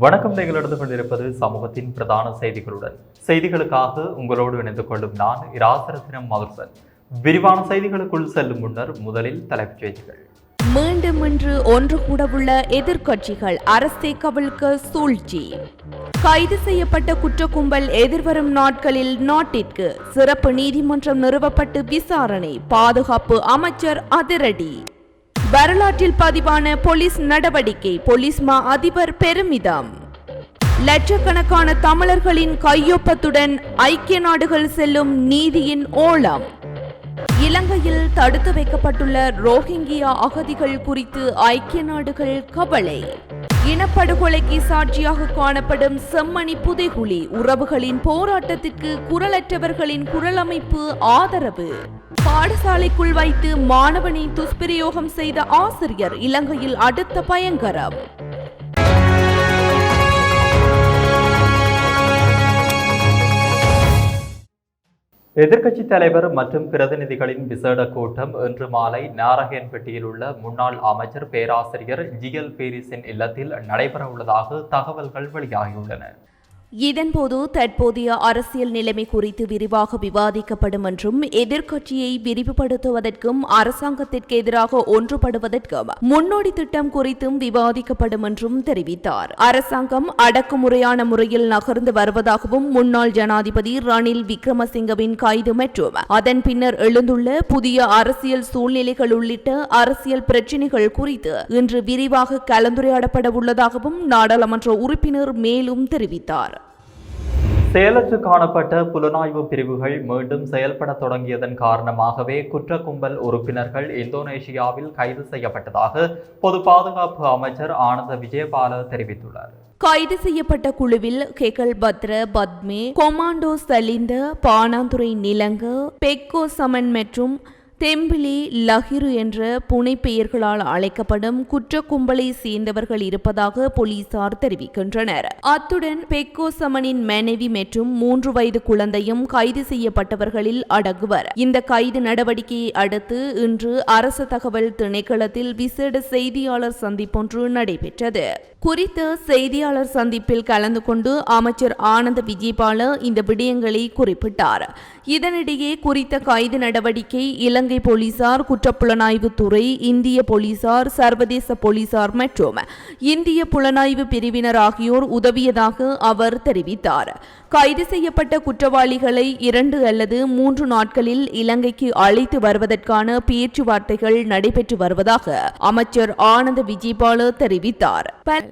வணக்கம் நீங்கள் எடுத்துக் கொண்டிருப்பது சமூகத்தின் பிரதான செய்திகளுடன். செய்திகளுக்காக உங்களோடு இணைந்து கொள்ளும் நான் இராசரத்தினம் மதுசன். விரிவான செய்திகளுக்குள் செல்லும் முன்னர் முதலில் தலைப்புச் செய்திகள். மீண்டும் இன்று ஒன்று கூடவுள்ள எதிர்க்கட்சிகள் அரசை கவிழ்க்க சூழ்ச்சி. கைது செய்யப்பட்ட குற்ற கும்பல் எதிர்வரும் நாட்களில் நாட்டிற்கு சிறப்பு நீதிமன்றம் நிறுவப்பட்டு விசாரணை பாதுகாப்பு அமைச்சர் அதிரடி. வரலாற்றில் பதிவான போலீஸ் நடவடிக்கை. போலீஸ் மா அதிபர் பெருமிதம். லட்சக்கணக்கான தமிழர்களின் கையொப்பத்துடன் ஐக்கிய நாடுகள் செல்லும் நீதியின் ஓலம். இலங்கையில் தடுத்து வைக்கப்பட்டுள்ள ரோஹிங்கியா அகதிகள் குறித்து ஐக்கிய நாடுகள் கவலை. இனப்படுகொலைக்கு சாட்சியாக காணப்படும் செம்மணி புதைகுழி. உறவுகளின் போராட்டத்திற்கு குரலற்றவர்களின் குரலமைப்பு ஆதரவு. பாடசாலைக்குள் வைத்து மாணவனை துஷ்பிரயோகம் செய்த ஆசிரியர் இலங்கையில் அடுத்த பயங்கரம். எதிர்க்கட்சித் தலைவர் மற்றும் பிரதிநிதிகளின் விசேட கூட்டம் இன்று மாலை நாரகன்பட்டியில் உள்ள முன்னாள் அமைச்சர் பேராசிரியர் ஜிஎல் பேரிஸின் இல்லத்தில் நடைபெறவுள்ளதாக தகவல்கள் வெளியாகியுள்ளன. இதன்போது தற்போதைய அரசியல் நிலைமை குறித்து விரிவாக விவாதிக்கப்படும் என்றும் எதிர்க்கட்சியை விரிவுபடுத்துவதற்கும் அரசாங்கத்திற்கு எதிராக ஒன்றுபடுவதற்கும் முன்னோடி திட்டம் குறித்தும் விவாதிக்கப்படும் என்றும் தெரிவித்தார். அரசாங்கம் அடக்குமுறையான முறையில் நகர்ந்து வருவதாகவும் முன்னாள் ஜனாதிபதி ரணில் விக்ரமசிங்கவின் கைது மற்றும் அதன் பின்னர் எழுந்துள்ள புதிய அரசியல் சூழ்நிலைகள் உள்ளிட்ட அரசியல் பிரச்சினைகள் குறித்து இன்று விரிவாக கலந்துரையாடப்பட உள்ளதாகவும் நாடாளுமன்ற உறுப்பினர் மேலும் தெரிவித்தார். செயலற்று காணப்பட்ட புலனாய்வு பிரிவுகள் மீண்டும் செயல்பட தொடங்கியதன் காரணமாகவே குற்ற கும்பல் உறுப்பினர்கள் இந்தோனேஷியாவில் கைது செய்யப்பட்டதாக பொது பாதுகாப்பு அமைச்சர் ஆனந்த விஜயபால தெரிவித்துள்ளார். கைது செய்யப்பட்ட குழுவில் கெகல் பத்ர பத்மே கொமாண்டோ சலிந்த பானாந்துரை நிலங்க பெக்கோ சமன் மற்றும் தெம்பிலி லஹிரு என்ற புனைப்பெயர்களால் அழைக்கப்படும் குற்ற கும்பலை சேர்ந்தவர்கள் இருப்பதாக போலீசார் தெரிவிக்கின்றனர். அத்துடன் பெக்கோ சமனின் மனைவி மற்றும் மூன்று வயது குழந்தையும் கைது செய்யப்பட்டவர்களில் அடங்குவர். இந்த கைது நடவடிக்கையை அடுத்து இன்று அரசு தகவல் திணைக்களத்தில் விசேட செய்தியாளர் சந்திப்பொன்று நடைபெற்றது. குறித்த செய்தியாளர் சந்திப்பில் கலந்து கொண்டு அமைச்சர் ஆனந்த விஜயபால இந்த விடயங்களை குறிப்பிட்டார். இதனிடையே குறித்த கைது நடவடிக்கை இலங்கை போலீசார் குற்றப்புலனாய்வு துறை இந்திய போலீசார் சர்வதேச போலீசார் மற்றும் இந்திய புலனாய்வு பிரிவினர் ஆகியோர் உதவியதாக அவர் தெரிவித்தார். கைது செய்யப்பட்ட குற்றவாளிகளை இரண்டு அல்லது மூன்று நாட்களில் இலங்கைக்கு அழைத்து வருவதற்கான பேச்சுவார்த்தைகள் நடைபெற்று வருவதாக அமைச்சர் ஆனந்த விஜயபால தெரிவித்தார்.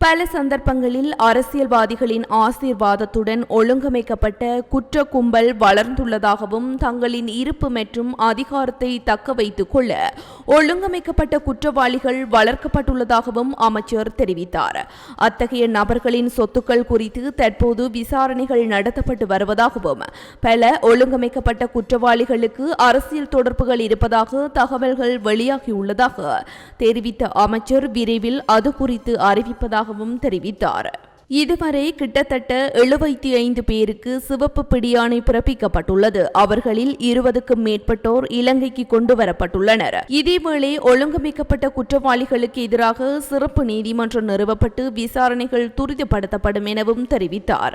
பல சந்தர்ப்பங்களில் அரசியல்வாதிகளின் ஆசீர்வாதத்துடன் ஒழுங்கமைக்கப்பட்ட குற்ற கும்பல் வளர்ந்துள்ளதாகவும் தங்களின் இருப்பு மற்றும் அதிகாரத்தை தக்க வைத்துக் கொள்ள ஒழுங்கமைக்கப்பட்ட குற்றவாளிகள் வளர்க்கப்பட்டுள்ளதாகவும் அமைச்சர் தெரிவித்தார். அத்தகைய நபர்களின் சொத்துக்கள் குறித்து தற்போது விசாரணைகள் நடத்தப்பட்டு வருவதாகவும் பல ஒழுங்கமைக்கப்பட்ட குற்றவாளிகளுக்கு அரசியல் தொடர்புகள் இருப்பதாக தகவல்கள் வெளியாகியுள்ளதாக தெரிவித்த அமைச்சர் விரைவில் அது குறித்து அறிவிப்பதாக அறிவிப்பதாகவும் தெரிவித்தார். இதுவரை கிட்டத்தட்ட எழுபத்தி ஐந்து பேருக்கு சிவப்பு பிடியாணை பிறப்பிக்கப்பட்டுள்ளது. அவர்களில் இருபதுக்கும் மேற்பட்டோர் இலங்கைக்கு கொண்டு வரப்பட்டுள்ளனர் இதேவேளை ஒழுங்கமைக்கப்பட்ட குற்றவாளிகளுக்கு எதிராக சிறப்பு நீதிமன்றம் நிறுவப்பட்டு விசாரணைகள் துரிதப்படுத்தப்படும் எனவும் தெரிவித்தார்.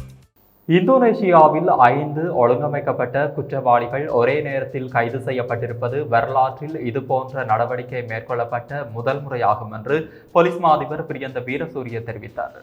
இந்தோனேஷியாவில் ஐந்து ஒழுங்கமைக்கப்பட்ட குற்றவாளிகள் ஒரே நேரத்தில் கைது செய்யப்பட்டிருப்பது வரலாற்றில் இதுபோன்ற நடவடிக்கை மேற்கொள்ளப்பட்ட முதல் முறையாகும் என்று போலீஸ் மாதிபர் பிரியந்த வீரசூரிய தெரிவித்தார்.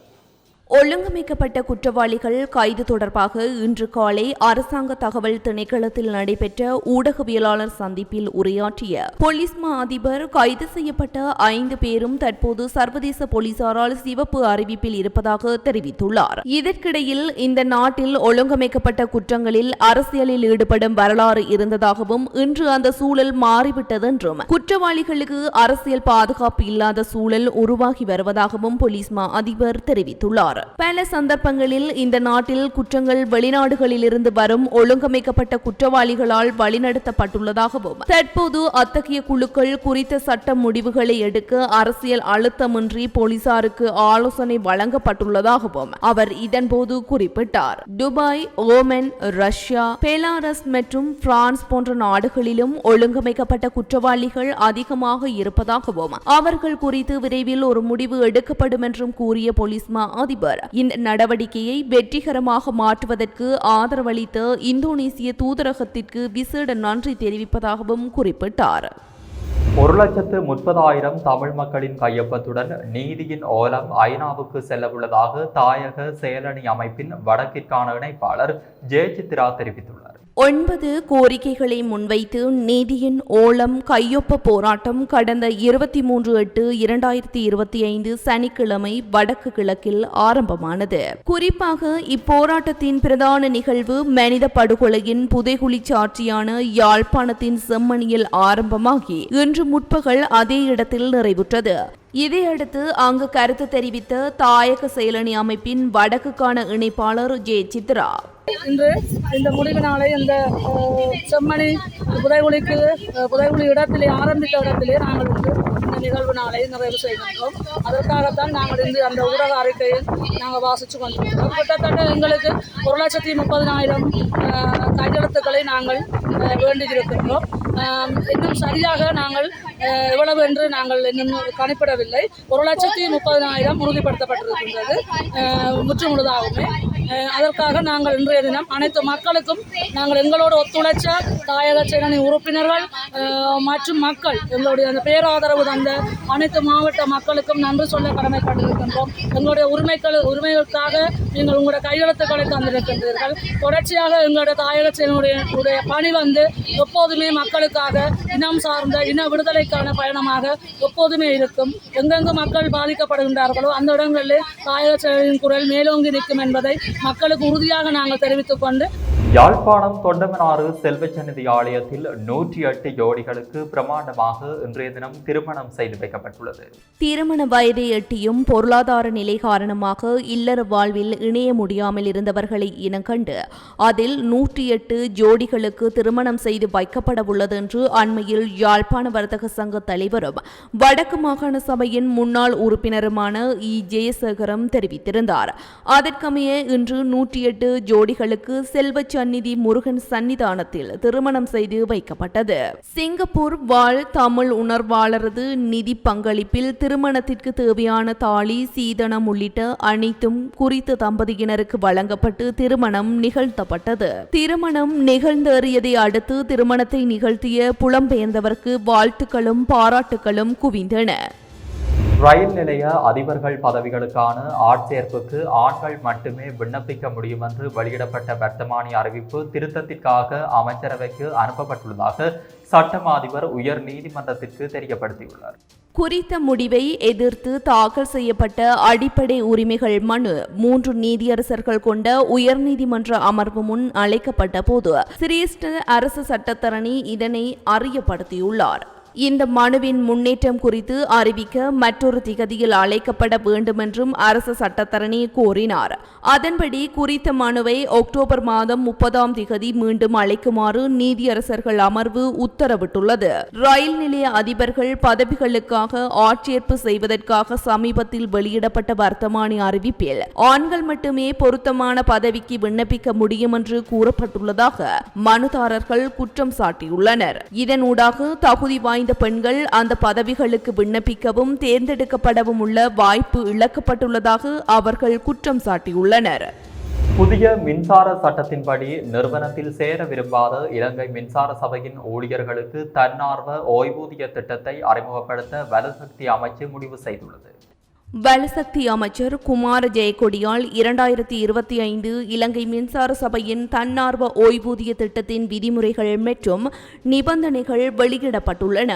ஒழுங்கமைக்கப்பட்ட குற்றவாளிகள் கைது தொடர்பாக இன்று காலை அரசாங்க தகவல் திணைக்களத்தில் நடைபெற்ற ஊடகவியலாளர் சந்திப்பில் உரையாற்றிய போலீஸ் மா அதிபர் கைது செய்யப்பட்ட ஐந்து பேரும் தற்போது சர்வதேச போலீசாரால் சிவப்பு அறிவிப்பில் இருப்பதாக தெரிவித்துள்ளார். இதற்கிடையில் இந்த நாட்டில் ஒழுங்கமைக்கப்பட்ட குற்றங்களில் அரசியலில் ஈடுபடும் வரலாறு இருந்ததாகவும் இன்று அந்த சூழல் மாறிவிட்டதென்றும் குற்றவாளிகளுக்கு அரசியல் பாதுகாப்பு இல்லாத சூழல் உருவாகி வருவதாகவும் போலீஸ் மா அதிபர் தெரிவித்துள்ளார். கூறினார் பல சந்தர்ப்பங்களில் இந்த நாட்டில் குற்றங்கள் வெளிநாடுகளிலிருந்து வரும் ஒழுங்கமைக்கப்பட்ட குற்றவாளிகளால் வழிநடத்தப்பட்டுள்ளதாகவும் தற்போது அத்தகைய குழுக்கள் குறித்த சட்ட முடிவுகளை எடுக்க அரசியல் அழுத்தமின்றி போலீசாருக்கு ஆலோசனை வழங்கப்பட்டுள்ளதாகவும் அவர் இதன்போது குறிப்பிட்டார். துபாய் ஓமன் ரஷ்யா பெலாரஸ் மற்றும் பிரான்ஸ் போன்ற நாடுகளிலும் ஒழுங்கமைக்கப்பட்ட குற்றவாளிகள் அதிகமாக இருப்பதாகவும் அவர்கள் குறித்து விரைவில் ஒரு முடிவு எடுக்கப்படும் என்றும் கூறிய போலீஸ் மா அதிபர் இந்த நடவடிக்கையை வெற்றிகரமாக மாற்றுவதற்கு ஆதரவளித்த இந்தோனேசிய தூதரகத்திற்கு விசேட நன்றி தெரிவிப்பதாகவும் குறிப்பிட்டார். ஒரு லட்சத்து முப்பதாயிரம் தமிழ் மக்களின் கையொப்பத்துடன் நீதியின் ஓலம் ஐநாவுக்கு செல்லவுள்ளதாக தாயக செயலணி அமைப்பின் வடக்கிற்கான இணைப்பாளர் ஜெயசித்ரா தெரிவித்துள்ளார். ஒன்பது கோரிக்கைகளை முன்வைத்து நீதியின் ஓலம் கையொப்ப போராட்டம் கடந்த இருபத்தி மூன்று எட்டு இரண்டாயிரத்தி இருபத்தி ஐந்து சனிக்கிழமை வடக்கு கிழக்கில் ஆரம்பமானது. குறிப்பாக இப்போராட்டத்தின் பிரதான நிகழ்வு மனித படுகொலையின் புதைகுழி சாட்சியான யாழ்ப்பாணத்தின் செம்மணியில் ஆரம்பமாகி இன்று முற்பகல் அதே இடத்தில் நிறைவுற்றது. இதையடுத்து அங்கு கருத்து தெரிவித்த தாயக செயலணி அமைப்பின் வடக்குக்கான இணைப்பாளர் ஜே சித்ரா இன்று இந்த முடிவினாலே இந்த செம்மணி புதைகுழிக்கு புதைகுழி இடத்திலே ஆரம்பித்த இடத்திலே நாங்கள் இன்று இந்த நிகழ்வு நாளை நிறைவு செய்கின்றோம். அதற்காகத்தான் நாங்கள் இன்று அந்த ஊடக அறிக்கையை நாங்கள் வாசித்து கொண்டிருக்கிறோம். கிட்டத்தட்ட எங்களுக்கு ஒரு லட்சத்தி முப்பதினாயிரம் கையெழுத்துக்களை நாங்கள் வேண்டியிருக்கின்றோம். இன்னும் சரியாக நாங்கள் எவ்வளவு என்று நாங்கள் இன்னும் கணிப்பிடவில்லை. ஒரு லட்சத்தி முப்பதினாயிரம் உறுதிப்படுத்தப்பட்டிருக்கின்றது. முற்று முழுதாகவுமே அதற்காக நாங்கள் இன்றைய தினம் அனைத்து மக்களுக்கும் நாங்கள் எங்களோடு ஒத்துழைச்ச தாயக சேனி உறுப்பினர்கள் மற்றும் மக்கள் எங்களுடைய அந்த பேராதரவு தந்த அனைத்து மாவட்ட மக்களுக்கும் நன்றி சொல்ல கடமைப்பட்டிருக்கின்றோம். எங்களுடைய உரிமைகள் உரிமைகளுக்காக நீங்கள் உங்களுடைய கையெழுத்துக்களை தந்திருக்கின்றீர்கள். தொடர்ச்சியாக எங்களுடைய தாயக சேனையுடைய உடைய பணி வந்து எப்போதுமே மக்களுக்காக இனம் சார்ந்த இன விடுதலைக்கான பயணமாக எப்போதுமே இருக்கும். எங்கெங்கு மக்கள் பாதிக்கப்படுகின்றார்களோ அந்த இடங்களில் தாயக செயலின் குரல் மேலோங்கி நிற்கும் என்பதை மக்களுக்கு உறுதியாக நாங்கள் தெரிவித்துக் கொண்டு யாழ்ப்பாணம் தொண்டமனாறு செல்வச்சந்நிதி ஆலயத்தில் நூற்றி எட்டு ஜோடிகளுக்கு பிரமாண்டமாக இன்றைய தினம் திருமணம் செய்து வைக்கப்பட்டுள்ளது. திருமண வயதை எட்டியும் பொருளாதார நிலை காரணமாக இல்லற வாழ்வில் இணைய முடியாமல் இருந்தவர்களை இனங்கண்டு அதில் நூற்றி எட்டு ஜோடிகளுக்கு திருமணம் செய்து வைக்கப்பட உள்ளது என்று அண்மையில் யாழ்ப்பாண வர்த்தக சங்க தலைவரும் வடக்கு மாகாண சபையின் முன்னாள் உறுப்பினருமான இ. ஜெயசேகரம் தெரிவித்திருந்தார். அதற்கமைய இன்று நூற்றி எட்டு ஜோடிகளுக்கு செல்வ சந்நிதி முருகன் சன்னிதானத்தில் திருமணம் செய்து வைக்கப்பட்டது. சிங்கப்பூர் வாழ் தமிழ் உணர்வாளரது நிதி பங்களிப்பில் திருமணத்திற்கு தேவையான தாலி சீதனம் உள்ளிட்ட அனைத்தும் குறித்த தம்பதியினருக்கு வழங்கப்பட்டு திருமணம் நிகழ்த்தப்பட்டது. திருமணம் நிகழ்ந்தேறியதை அடுத்து திருமணத்தை நிகழ்த்திய புலம்பெயர்ந்தவருக்கு வாழ்த்துக்களும் பாராட்டுகளும் குவிந்தன. ரயில் நிலைய அதிபர்கள் பதவிகளுக்கான ஆட்சேர்ப்புக்கு ஆண்கள் மட்டுமே விண்ணப்பிக்க முடியும் என்று வெளியிடப்பட்ட வர்த்தமானி அறிவிப்பு திருத்தத்திற்காக அமைச்சரவைக்கு அனுப்பப்பட்டுள்ளதாக சட்டம் அதிபர் உயர் நீதிமன்றத்திற்கு தெரியப்படுத்தியுள்ளார். குறித்த முடிவை எதிர்த்து தாக்கல் செய்யப்பட்ட அடிப்படை உரிமைகள் மனு மூன்று நீதியரசர்கள் கொண்ட உயர்நீதிமன்ற அமர்வு முன் அழைக்கப்பட்ட போது சிரேஷ்ட அரசு சட்டத்தரணி இதனை அறியப்படுத்தியுள்ளார். இந்த மனுவின் முன்னேற்றம் குறித்து அறிவிக்க மற்றொரு திகதியில் அழைக்கப்பட வேண்டுமென்றும் அரசு சட்டத்தரணி கோரினார். அதன்படி குறித்த மனுவை அக்டோபர் மாதம் முப்பதாம் திகதி மீண்டும் அழைக்குமாறு நீதியரசர்கள் அமர்வு உத்தரவிட்டுள்ளது. ரயில் நிலைய அதிபர்கள் பதவிகளுக்காக ஆட்சேர்ப்பு செய்வதற்காக சமீபத்தில் வெளியிடப்பட்ட வர்த்தமானி அறிவிப்பில் ஆண்கள் மட்டுமே பொருத்தமான பதவிக்கு விண்ணப்பிக்க முடியும் என்று கூறப்பட்டுள்ளதாக மனுதாரர்கள் குற்றம் சாட்டியுள்ளனர். இதனூடாக தகுதி வாய்ந்த பெண்கள் அந்த பதவிகளுக்கு விண்ணப்பிக்கவும் தேர்ந்தெடுக்கப்படவும் உள்ள வாய்ப்பு இழக்கப்பட்டுள்ளதாக அவர்கள் குற்றம் சாட்டியுள்ளனர். புதிய மின்சார சட்டத்தின்படி நிறுவனத்தில் சேர விரும்பாத இலங்கை மின்சார சபையின் ஊழியர்களுக்கு தன்னார்வ ஓய்வூதிய திட்டத்தை அறிமுகப்படுத்த வலசக்தி அமைச்சு முடிவு செய்துள்ளது. வலசக்தி அமைச்சர் குமார ஜெயக்கொடியால் இரண்டாயிரத்தி இருபத்தி ஐந்து இலங்கை மின்சார சபையின் தன்னார்வ ஓய்வூதிய திட்டத்தின் விதிமுறைகள் மற்றும் நிபந்தனைகள் வெளியிடப்பட்டுள்ளன.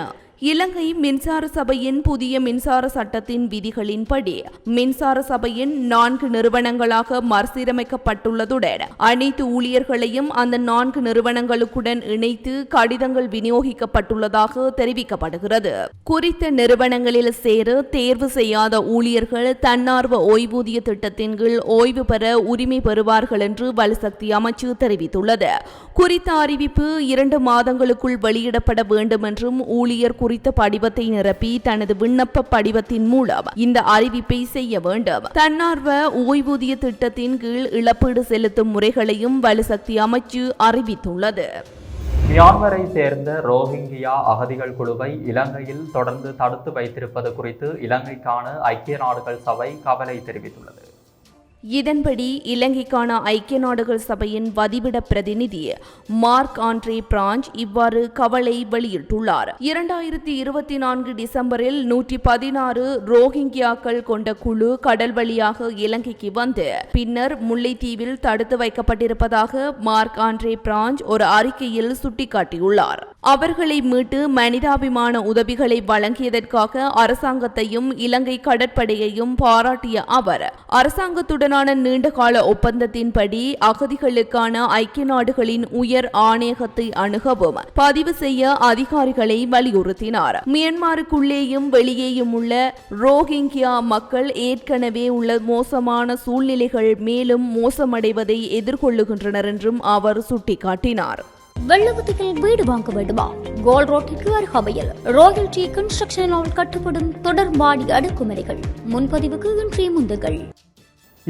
இலங்கை மின்சார சபையின் புதிய மின்சார சட்டத்தின் விதிகளின்படி மின்சார சபையின் நான்கு நிறுவனங்களாக மறுசீரமைக்கப்பட்டுள்ளதுடன் அனைத்து ஊழியர்களையும் அந்த நான்கு நிறுவனங்களுக்குடன் இணைத்து கடிதங்கள் விநியோகிக்கப்பட்டுள்ளதாக தெரிவிக்கப்படுகிறது. குறித்த நிறுவனங்களில் சேர தேர்வு செய்யாத ஊழியர்கள் தன்னார்வ ஓய்வூதிய திட்டத்தின் கீழ் ஓய்வு பெற உரிமை பெறுவார்கள் என்று வலுசக்தி அமைச்சு தெரிவித்துள்ளது. குறித்த அறிவிப்பு இரண்டு மாதங்களுக்குள் வெளியிடப்பட வேண்டும் என்றும் ஊழியர் குறித்த படிவத்தை நிரப்பி தனது விண்ணப்ப படிவத்தின் மூலம் இந்த அறிவிப்பை செய்ய வேண்டும். தன்னார்வ ஓய்வூதிய திட்டத்தின் கீழ் இழப்பீடு செலுத்தும் முறைகளையும் வலுசக்தி அமைச்சு அறிவித்துள்ளது. மியான்மரை சேர்ந்த ரோஹிங்கியா அகதிகள் குழுவை இலங்கையில் தொடர்ந்து தடுத்து வைத்திருப்பது குறித்து இலங்கைக்கான ஐக்கிய நாடுகள் சபை கவலை தெரிவித்துள்ளது. இதன்படி இலங்கைக்கான ஐக்கிய நாடுகள் சபையின் வதிவிட பிரதிநிதி மார்க் ஆண்ட்ரே பிரான்ச் இவ்வாறு கவலை வெளியிட்டுள்ளார். இரண்டாயிரத்தி இருபத்தி நான்கு டிசம்பரில் நூற்றி பதினாறு ரோஹிங்கியாக்கள் கொண்ட குழு கடல் வழியாக இலங்கைக்கு வந்து பின்னர் முல்லைத்தீவில் தடுத்து வைக்கப்பட்டிருப்பதாக மார்க் ஆண்ட்ரே பிரான்ச் ஒரு அறிக்கையில் சுட்டிக்காட்டியுள்ளார். அவர்களை மீட்டு மனிதாபிமான உதவிகளை வழங்கியதற்காக அரசாங்கத்தையும் இலங்கை கடற்படையையும் பாராட்டிய அவர் அரசாங்கத்துடன் உடனான நீண்டகால ஒப்பந்தத்தின்படி அகதிகளுக்கான ஐக்கிய நாடுகளின் உயர் ஆணையகத்தை அணுகவும் பதிவு செய்ய அதிகாரிகளை வலியுறுத்தினார். மியான்மருக்குள்ளேயும் வெளியேயும் உள்ள ரோஹிங்கியா மக்கள் ஏற்கனவே உள்ள மோசமான சூழ்நிலைகள் மேலும் மோசமடைவதை எதிர்கொள்ளுகின்றனர் என்றும் அவர் சுட்டிக்காட்டினார். வெள்ளவத்தியில் வீடு வாங்க வேண்டுமா? கோல் ரோட்டிற்கு அருகாமையில் ராயல் டி கன்ஸ்ட்ரக்ஷனால் கட்டுப்படும் தொடர் மாடி அடுக்குமுறைகள் முன்பதிவுக்கு இன்றைய முந்துகள்.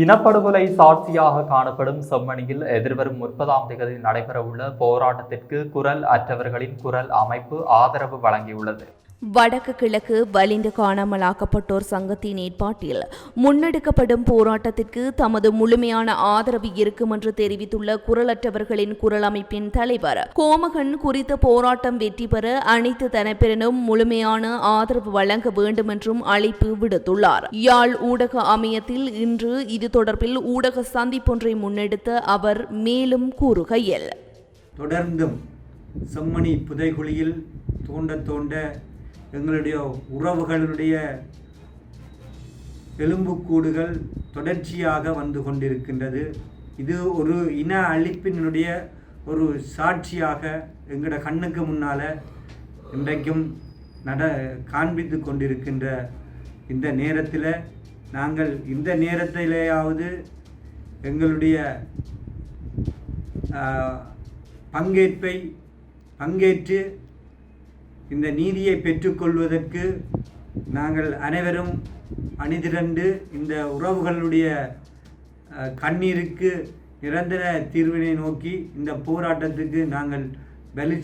இனப்படுகொலை சாட்சியாக காணப்படும் செம்மணியில் எதிர்வரும் முப்பதாம் தேதி நடைபெறவுள்ள போராட்டத்திற்கு குரல் அற்றவர்களின் குரல் அமைப்பு ஆதரவு வழங்கியுள்ளது. வடக்கு கிழக்கு வலிந்து காணாமலாக்கப்பட்டோர் சங்கத்தின் ஏற்பாட்டில் முன்னெடுக்கப்படும் போராட்டத்திற்கு தமது முழுமையான ஆதரவு இருக்கும் என்று தெரிவித்துள்ள குரலற்றவர்களின் குரல் அமைப்பின் தலைவர் கோமகன் குறித்த போராட்டம் வெற்றி பெற அனைத்து தரப்பினரும் முழுமையான ஆதரவு வழங்க வேண்டும் என்றும் அழைப்பு விடுத்துள்ளார். யாழ் ஊடக அமையத்தில் இன்று இது தொடர்பில் ஊடக சந்திப்பொன்றை முன்னெடுத்த அவர் மேலும் கூறுகையில் தொடர்ந்தும் செம்மணி புதைகுழியில் தோண்ட தோண்ட எங்களுடைய உறவுகளுடைய எலும்புக்கூடுகள் தொடர்ச்சியாக வந்து கொண்டிருக்கின்றது. இது ஒரு இன அழிப்பினுடைய ஒரு சாட்சியாக எங்களோட கண்ணுக்கு முன்னால் இன்றைக்கும் நட காண்பித்து கொண்டிருக்கின்ற இந்த நேரத்தில் நாங்கள் இந்த நேரத்திலேயாவது எங்களுடைய பங்கேற்பை பங்கேற்று இந்த நீதியை பெற்றுக்கொள்வதற்கு நாங்கள் அனைவரும் அணிதிரண்டு இந்த உறவுகளுடைய கண்ணீருக்கு நிரந்தர தீர்வினை நோக்கி இந்த போராட்டத்துக்கு நாங்கள் வலு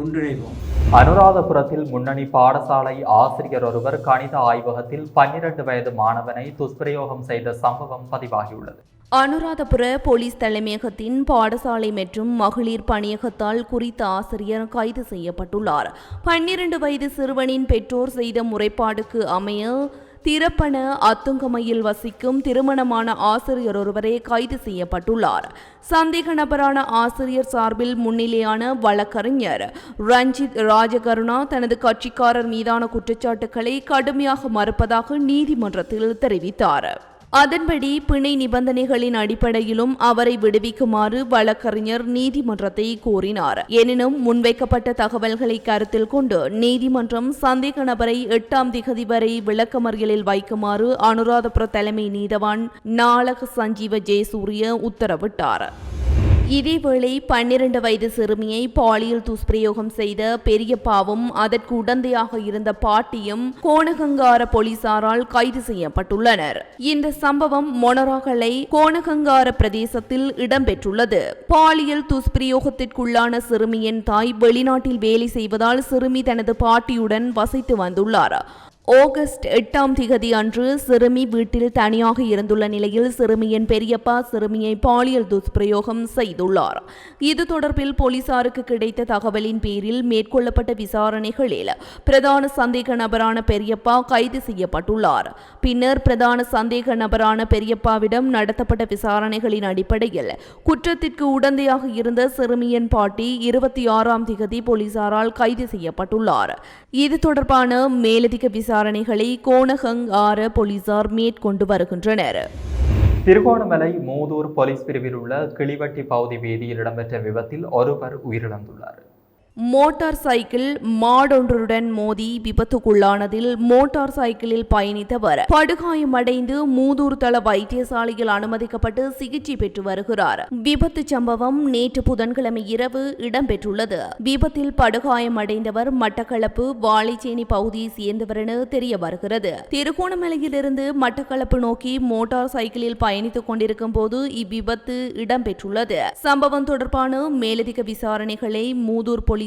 ஒன்றிணைவோம். அனுராதபுரத்தில் முன்னணி பாடசாலை ஆசிரியர் ஒருவர் கணித ஆய்வகத்தில் பன்னிரண்டு வயது மாணவனை துஷ்பிரயோகம் செய்த சம்பவம் பதிவாகியுள்ளது. அனுராதபுர போலீஸ் தலைமையகத்தின் பாடசாலை மற்றும் மகளிர் பணியகத்தால் குறித்த ஆசிரியர் கைது செய்யப்பட்டுள்ளார். பன்னிரண்டு வயது சிறுவனின் பெற்றோர் செய்த முறைப்பாடுக்கு அமைய திறப்பன அத்துங்கமையில் வசிக்கும் திருமணமான ஆசிரியர் ஒருவரே கைது செய்யப்பட்டுள்ளார். சந்தேக நபரான ஆசிரியர் சார்பில் முன்னிலையான வழக்கறிஞர் ரஞ்சித் ராஜகருணா தனது கட்சிக்காரர் மீதான குற்றச்சாட்டுக்களை கடுமையாக மறுப்பதாக நீதிமன்றத்தில் தெரிவித்தார். அதன்படி பிணை நிபந்தனைகளின் அடிப்படையிலும் அவரை விடுவிக்குமாறு வழக்கறிஞர் நீதிமன்றத்தை கோரினார். எனினும் முன்வைக்கப்பட்ட தகவல்களை கருத்தில் கொண்டு நீதிமன்றம் சந்தேக நபரை எட்டாம் திகதி வரை விளக்கமறியலில் வைக்குமாறு அனுராதபுர தலைமை நீதவான் நாளக சஞ்சீவ ஜெயசூரிய உத்தரவிட்டார். இதேவேளை பன்னிரண்டு வயது சிறுமியை பாலியல் துஷ்பிரயோகம் செய்த பெரியப்பாவும் அதற்கு உடந்தையாக இருந்த பாட்டியும் கோணகங்கார போலீசாரால் கைது செய்யப்பட்டுள்ளனர். இந்த சம்பவம் மொனராகலை கோணகங்கார பிரதேசத்தில் இடம்பெற்றுள்ளது. பாலியல் துஷ்பிரயோகத்திற்குள்ளான சிறுமியின் தாய் வெளிநாட்டில் வேலை செய்வதால் சிறுமி தனது பாட்டியுடன் வசித்து வந்துள்ளார். ஆகஸ்ட் எட்டாம் திகதி அன்று சிறுமி வீட்டில் தனியாக இருந்துள்ள நிலையில் சிறுமியின் பெரியப்பா சிறுமியை பாலியல் துஷ்பிரயோகம் செய்துள்ளார். இது தொடர்பில் போலீசாருக்கு கிடைத்த தகவலின் பேரில் மேற்கொள்ளப்பட்ட விசாரணைகளில் பிரதான சந்தேக நபரான பெரியப்பா கைது செய்யப்பட்டுள்ளார். பின்னர் பிரதான சந்தேக நபரான பெரியப்பாவிடம் நடத்தப்பட்ட விசாரணைகளின் அடிப்படையில் குற்றத்திற்கு உடந்தையாக இருந்த சிறுமியின் பாட்டி இருபத்தி ஆறாம் திகதி போலீசாரால் கைது செய்யப்பட்டுள்ளார். இது தொடர்பான மேலதிக விசாரணைகளை கோணகங் ஆர போலீசார் மேற்கொண்டு வருகின்றனர். திருகோணமலை மூதூர் போலீஸ் பிரிவில் உள்ள கிளிவட்டி பகுதி வீதியில் இடம்பெற்ற விபத்தில் ஒருவர் உயிரிழந்துள்ளார். மோட்டார் சைக்கிள் மாடொன்றுடன் மோதி விபத்துக்குள்ளானதில் மோட்டார் சைக்கிளில் பயணித்தவர். படுகாயமடைந்து மூதூர் தள வைத்தியசாலையில் அனுமதிக்கப்பட்டு சிகிச்சை பெற்று வருகிறார். விபத்து சம்பவம் நேற்று புதன்கிழமை இரவு இடம்பெற்றுள்ளது. விபத்தில் படுகாயமடைந்தவர் மட்டக்களப்பு வாழைச்சேனி பகுதியை சேர்ந்தவர் என தெரிய வருகிறது. திருகோணமலையிலிருந்து மட்டக்களப்பு நோக்கி மோட்டார் சைக்கிளில் பயணித்துக் கொண்டிருக்கும் போது இவ்விபத்து இடம்பெற்றுள்ளது. சம்பவம் தொடர்பான மேலதிக விசாரணைகளை மூதூர்